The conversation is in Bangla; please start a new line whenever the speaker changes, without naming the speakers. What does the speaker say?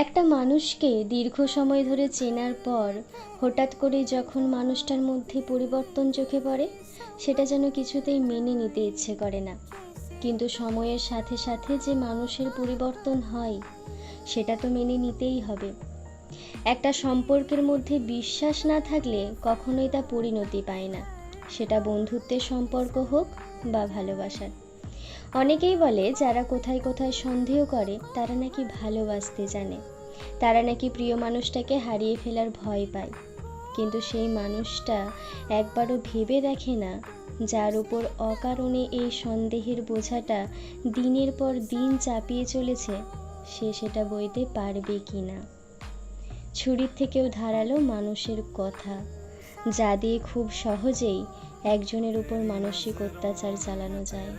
একটা মানুষকে দীর্ঘ সময় ধরে চেনার পর হঠাৎ করে যখন মানুষটার মধ্যে পরিবর্তন চোখে পড়ে, সেটা যেন কিছুতেই মেনে নিতে ইচ্ছে করে না। কিন্তু সময়ের সাথে সাথে যে মানুষের পরিবর্তন হয়, সেটা তো মেনে নিতেই হবে। একটা সম্পর্কের মধ্যে বিশ্বাস না থাকলে কখনোই তা পরিণতি পায় না। সেটা বন্ধুত্বের সম্পর্ক হোক বা ভালোবাসার। অনেকেই বলে, যারা কোথায় কোথায় সন্দেহ করে, তারা নাকি ভালোবাসতে জানে। তারা নাকি প্রিয় মানুষটাকে হারিয়ে ফেলার ভয় পায়। কিন্তু সেই মানুষটা একবারও ভেবে দেখে না, যার উপর অকারণে এই সন্দেহের বোঝাটা দিনের পর দিন চাপিয়ে চলেছে, সে সেটা বইতে পারবে কি না। ছুরির থেকেও ধারালো মানুষের কথা, যা দিয়ে খুব সহজেই একজনের উপর মানসিক অত্যাচার চালানো যায়।